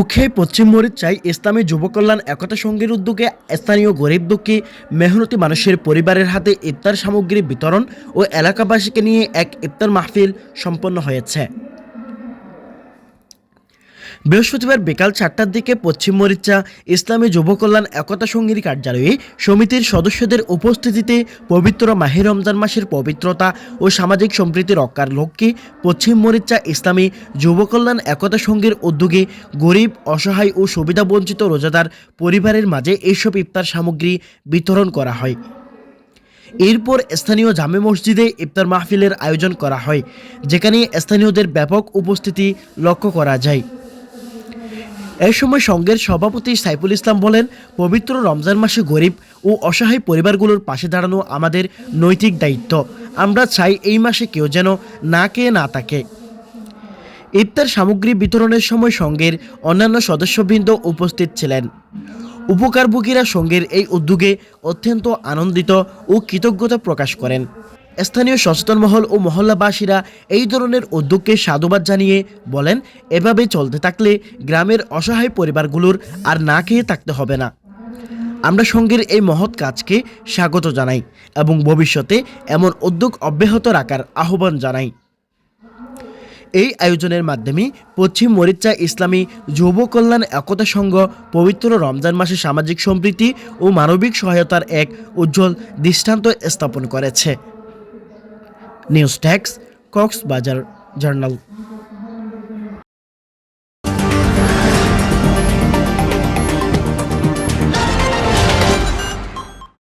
উখে পশ্চিম মরিচাই ইসলামী যুব কল্যাণ একতা সংঘের উদ্যোগে স্থানীয় গরিব দুঃখী, মেহনতি মানুষের পরিবারের হাতে ইফতার সামগ্রী বিতরণ ও এলাকাবাসীকে নিয়ে এক ইফতার মাহফিল সম্পন্ন হয়েছে। বৃহস্পতিবার বিকাল চারটার দিকে পশ্চিম মরিচা ইসলামী যুব কল্যাণ একতা সঙ্গীর কার্যালয়ে সমিতির সদস্যদের উপস্থিতিতে পবিত্র মাহে রমজান মাসের পবিত্রতা ও সামাজিক সম্প্রীতি রক্ষার লক্ষ্যে পশ্চিম মরিচা ইসলামী যুব কল্যাণ একতা সঙ্গীর উদ্যোগে গরিব, অসহায় ও সুবিধাবঞ্চিত রোজাদার পরিবারের মাঝে এইসব ইফতার সামগ্রী বিতরণ করা হয়। এরপর স্থানীয় জামে মসজিদে ইফতার মাহফিলের আয়োজন করা হয়, যেখানে স্থানীয়দের ব্যাপক উপস্থিতি লক্ষ্য করা যায়। এই সময় সংঘের সভাপতি সাইফুল ইসলাম বলেন, পবিত্র রমজান মাসে গরিব ও অসহায় পরিবারগুলোর পাশে দাঁড়ানো আমাদের নৈতিক দায়িত্ব। আমরা চাই এই মাসে কেউ যেন না কে না থাকে। ইফতার সামগ্রী বিতরণের সময় সংঘের অন্যান্য সদস্যবৃন্দ উপস্থিত ছিলেন। উপকারভোগীরা সংঘের এই উদ্যোগে অত্যন্ত আনন্দিত ও কৃতজ্ঞতা প্রকাশ করেন। স্থানীয় সচেতন মহল ও মহল্লাবাসীরা এই ধরনের উদ্যোগকে সাধুবাদ জানিয়ে বলেন, এভাবে চলতে থাকলে গ্রামের অসহায় পরিবারগুলোর আর না খেয়ে থাকতে হবে না। আমরা সংঘের এই মহৎ কাজকে স্বাগত জানাই এবং ভবিষ্যতে এমন উদ্যোগ অব্যাহত রাখার আহ্বান জানাই। এই আয়োজনের মাধ্যমে পশ্চিম মরিচা ইসলামী যুব কল্যাণ একতা সংঘ পবিত্র রমজান মাসে সামাজিক সম্প্রীতি ও মানবিক সহায়তার এক উজ্জ্বল দৃষ্টান্ত স্থাপন করেছে। News tax Cox's Bazar journal.